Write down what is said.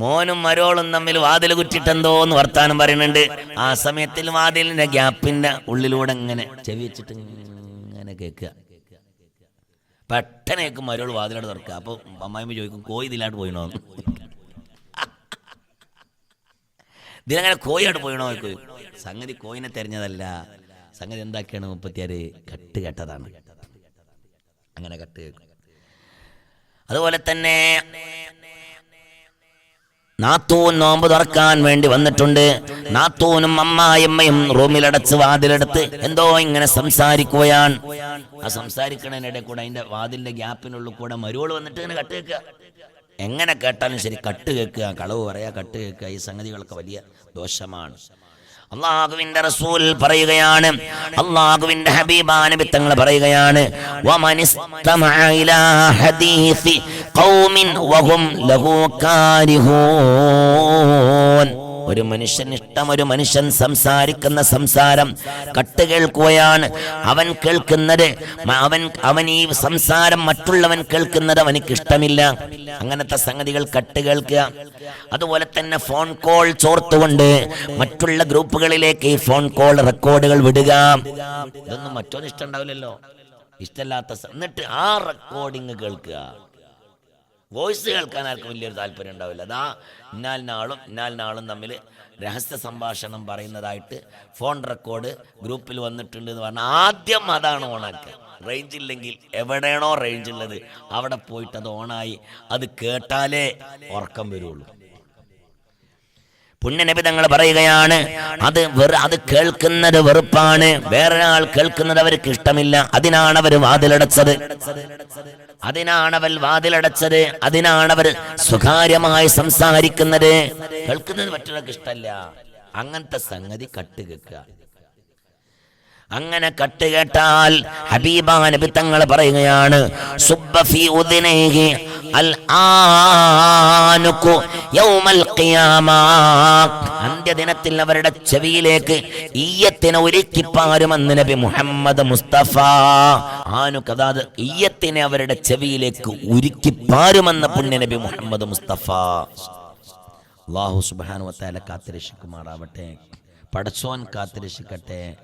മോനും മരോളും തമ്മിൽ വാതിൽ കുറ്റിട്ടെന്തോ എന്ന് വർത്താനം പറയുന്നുണ്ട്. ആ സമയത്തിൽ വാതിലിന്റെ ഗ്യാപ്പിന്റെ ഉള്ളിലൂടെ ഇങ്ങനെ ചെവി വെച്ചിട്ട് ഇങ്ങനെ കേൾക്കുക. പെട്ടെന്നേക്ക് മരോൾ വാതിലോട് തുറക്കുക. അപ്പൊ അമ്മായിമ്മ ചോദിക്കും കോയി ഇതിലാട്ട് പോയിണോ. ഇതിലങ്ങനെ കോയിയായിട്ട് പോയിണോ സംഗതി കോയിനെ തെരഞ്ഞതല്ല. സംഗതി എന്താക്കിയാണ് മുപ്പത്തിയാറ്? കട്ട് കെട്ടതാണ്. അങ്ങനെ കട്ട് കേൾക്കും. അതുപോലെ തന്നെ നാത്തൂൻ നോമ്പ് തുറക്കാൻ വേണ്ടി വന്നിട്ടുണ്ട്. നാത്തൂനും അമ്മായിയമ്മയും റൂമിലടച്ച് വാതിലെടുത്ത് എന്തോ ഇങ്ങനെ സംസാരിക്കുകയാണ്. ആ സംസാരിക്കണതിനിടെ കൂടെ അതിന്റെ വാതിലിന്റെ ഗ്യാപ്പിനുള്ളിൽ കൂടെ മരുവോൾ വന്നിട്ട് ഇങ്ങനെ കട്ട് കേൾക്കുക. എങ്ങനെ കേട്ടാലും ശരി കട്ട് കേൾക്കുക കളവ് പറയാ കട്ട് കേൾക്കുക ഈ സംഗതികളൊക്കെ വലിയ ദോഷമാണ്. അള്ളാഹുവിന്റെ റസൂൽ പറയുകയാണ്. അള്ളാഹുവിന്റെ ഹബീബാന തങ്ങൾ പറയുകയാണ്. ഖൗമിൻ വഹും ലഹു കാരിഹൂൻ. ഒരു മനുഷ്യൻ ഇഷ്ടം ഒരു മനുഷ്യൻ സംസാരിക്കുന്ന സംസാരം. കട്ട് കേൾക്കുകയാണ്. അവൻ കേൾക്കുന്നത് അവൻ അവൻ ഈ സംസാരം മറ്റുള്ളവൻ കേൾക്കുന്നത് അവനിക്ക് ഇഷ്ടമില്ല. അങ്ങനത്തെ സംഗതികൾ കട്ട് കേൾക്കുക. അതുപോലെ തന്നെ ഫോൺ കോൾ ചോർത്തുകൊണ്ട് മറ്റുള്ള ഗ്രൂപ്പുകളിലേക്ക് ഈ ഫോൺ കോൾ റെക്കോർഡുകൾ വിടുക. ഇതൊന്നും മറ്റൊന്നും ഇഷ്ടമുണ്ടാവില്ലല്ലോ ഇഷ്ടമില്ലാത്ത എന്നിട്ട് ആ റെക്കോർഡിങ് കേൾക്കുക. വോയിസ് കേൾക്കാൻ ആർക്കും വലിയൊരു താല്പര്യം ഉണ്ടാവില്ല. അതാ ഇന്നാൽ നാളും തമ്മിൽ രഹസ്യ സംഭാഷണം പറയുന്നതായിട്ട് ഫോൺ റെക്കോർഡ് ഗ്രൂപ്പിൽ വന്നിട്ടുണ്ട് എന്ന് പറഞ്ഞാൽ ആദ്യം അതാണ് ഓണാക്കുക. റേഞ്ച് ഇല്ലെങ്കിൽ എവിടെയാണോ റേഞ്ച് ഉള്ളത്. അവിടെ പോയിട്ട് അത് ഓണായി. അത് കേട്ടാലേ ഉറക്കം വരുള്ളൂ. പുണ്യനബി തങ്ങൾ പറയുകയാണ് അത് വെറു അത് കേൾക്കുന്നത് വെറുപ്പാണ്. വേറൊരാൾ കേൾക്കുന്നത് അവർക്ക് ഇഷ്ടമില്ല. അതിനാണ് അവർ വാതിലടച്ചത്. അതിനാണ് അവൻ വാതിലടച്ചത്. അതിനാണ് അവർ സ്വകാര്യമായി സംസാരിക്കുന്നത്. കേൾക്കുന്നത് മറ്റൊരാൾക്ക് ഇഷ്ടമല്ല അങ്ങനത്തെ സംഗതി കട്ട് കേൾക്കുക. അങ്ങനെ കട്ട് കേട്ടാൽ ഹബീബ നബി തങ്ങൾ പറയുകയാണ് അന്ത്യദിനത്തിൽ അവരുടെ ചെവിയിലേക്ക് ഈയത്തിനെ ഒരുക്കിപ്പാരുമെന്ന് നബി മുഹമ്മദ് മുസ്തഫ. ആനുക്ക് അതാത് ഈയത്തിനെ അവരുടെ ചെവിയിലേക്ക് ഉരുക്കിപ്പാരുമെന്ന് പുണ്യ നബി മുഹമ്മദ് മുസ്തഫ. അള്ളാഹു സുബാനു വത്താല കാത്തിരക്ഷിക്കുമാറാവട്ടെ. പടച്ചോൻ കാത്തിരക്ഷിക്കട്ടെ.